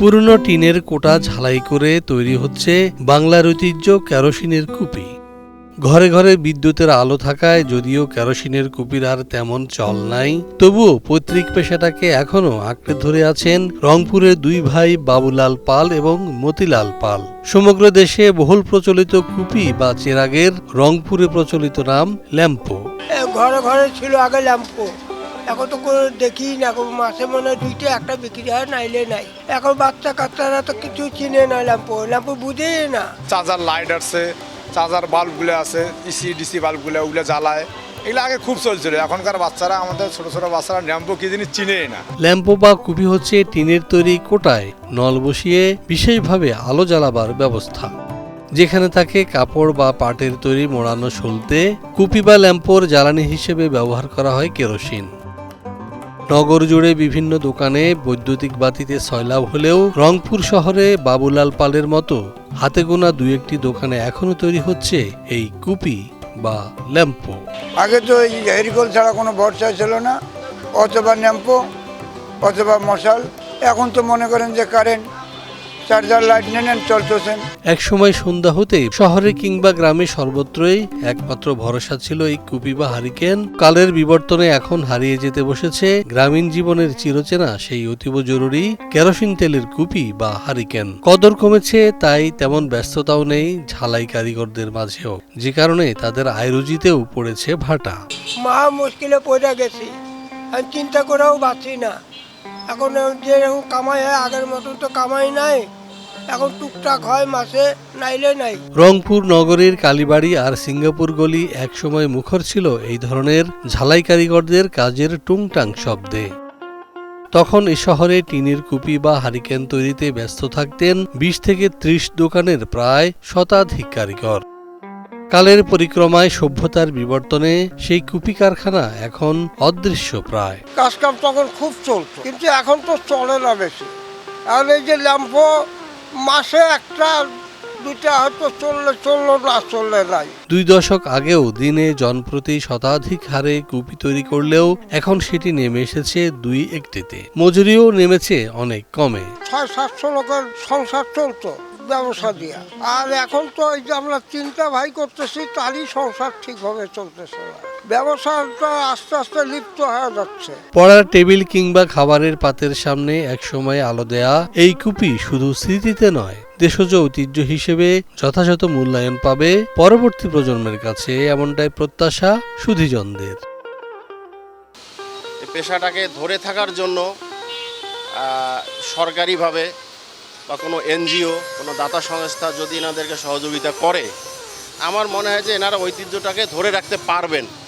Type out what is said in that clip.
পুরনো টিনের কোটা ঝালাই করে তৈরি হচ্ছে বাংলার ঐতিহ্য কেরোসিনের কুপি। ঘরে ঘরে বিদ্যুতের আলো থাকায় যদিও কেরোসিনের কুপির আর তেমন চল নাই, তবুও পৈতৃক পেশাটাকে এখনও আঁকড়ে ধরে আছেন রংপুরের দুই ভাই বাবুলাল পাল এবং মতিলাল পাল। সমগ্র দেশে বহুল প্রচলিত কুপি বা চেরাগের রংপুরে প্রচলিত নাম ল্যাম্পো। ঘরে ঘরে ছিল আগে ল্যাম্পো। এখন তো কোনো দেখি না এখন মাসে মনে হয় দুইটা একটা বিক্রি হয় নাইলে নাই। এখন বাচ্চা কাচ্চারা তো কিছু চিনে না ল্যাম্পো। ল্যাম্পো বুঝেই না। চার্জার লাইট আছে চার্জার বাল্বগুলো আছে ইসি ডিসি বাল্বগুলো ওগুলো জ্বালায়। এগুলো আগে খুব চলছিল এখনকার বাচ্চারা আমাদের ছোট ছোট বাচ্চারা ল্যাম্পো কি জিনিস চিনেই না। ল্যাম্পো বা কুপি হচ্ছে টিনের তৈরি কোটায় নল বসিয়ে বিশেষভাবে আলো জ্বালাবার ব্যবস্থা। যেখানে থাকে কাপড় বা পাটের তৈরি মোড়ানো সলতে কুপি বা ল্যাম্পোর জ্বালানি হিসেবে ব্যবহার করা হয় কেরোসিন। নগর জুড়ে বিভিন্ন দোকানে বৈদ্যুতিক বাতিতে সয়লাভ হলেও রংপুর শহরে বাবুলাল পালের মতো হাতে গোনা দু একটি দোকানে এখনও তৈরি হচ্ছে এই কুপি বা ল্যাম্পো। আগে তো এই হেরিকল ছাড়া কোনো ভরসা ছিল না, অথবা ল্যাম্পো, অথবা মশাল। এখন তো মনে করেন যে কারেন্ট চার্জার লাইট নিয়ে নেন চলতেছেন। একসময় সন্ধ্যা হতেই শহরে কিংবা গ্রামে সর্বত্রই একমাত্র ভরসা ছিল এই কুপি বা হারিকেন। কালের বিবর্তনে এখন হারিয়ে যেতে বসেছে গ্রামীণ জীবনের চিরচেনা সেই অতীব জরুরি কেরোসিন তেলের কুপি বা হারিকেন। কদর কমেছে তাই তেমন ব্যস্ততাও নেই ঝালাই কারিগরদের মাঝেও যে কারণে তাদের আয়রুজিতেও পড়েছে ভাটা। মা মুশকিলে পড়ে গেছি। আমি চিন্তা করেও বাঁচি না। এখন যেরকম কামাই হয়, আগের মতন তো কামাই নাই। এখন টুকটাক হয়, মাসে নাইলে নাই। রংপুর নগরীর কালীবাড়ি আর সিঙ্গাপুর গলি একসময় মুখর ছিল এই ধরনের ঝালাই কারিগরদের কাজের টুংটাং শব্দে। তখন এ শহরে টিনের কুপি বা হারিকেন তৈরিতে ব্যস্ত থাকতেন বিশ থেকে ত্রিশ দোকানের প্রায় শতাধিক কারিগর। কালের পরিক্রমায় সভ্যতার বিবর্তনে সেই কুপি কারখানা এখন অদৃশ্য প্রায়। কাজ কাম তখন খুব চলতো কিন্তু এখন তো চলে না বেশি। আর এই যে ল্যাম্পো মাসে একটা দুইটা হয়তো চললে চলল না চললে নাই। দুই দশক আগেও দিনে জনপ্রতি শতাধিক হারে কুপি তৈরি করলেও এখন সেটি নেমে এসেছে দুই একটিতে। মজুরিও নেমেছে অনেক কমে। ছয় সাতশো লোকের সংসার চলতো। ব্যবসা দিয়া। আর এখন তো এই যে আমরা চিন্তা ভাই করতেছি তারই সংসার ঠিকভাবে চলতেছে না। ব্যবসাটা আস্তে আস্তে লিপ্ত হয়ে যাচ্ছে। পড়ার টেবিল কিংবা খাবারের পাতের সামনে একসময় আলো দেয়া এই কুপি শুধু স্মৃতিতে নয় দেশজ ঐতিহ্য হিসেবে যথাযথ মূল্যায়ন পাবে পরবর্তী প্রজন্মের কাছে এমনটাই প্রত্যাশা সুধীজনদের। পেশাটাকে ধরে থাকার জন্য সরকারিভাবে বা কোনো এনজিও, কোনো দাতা সংস্থা যদি এনাদেরকে সহযোগিতা করে, আমার মনে হয় যে এনারা ঐতিহ্যটাকে ধরে রাখতে পারবেন।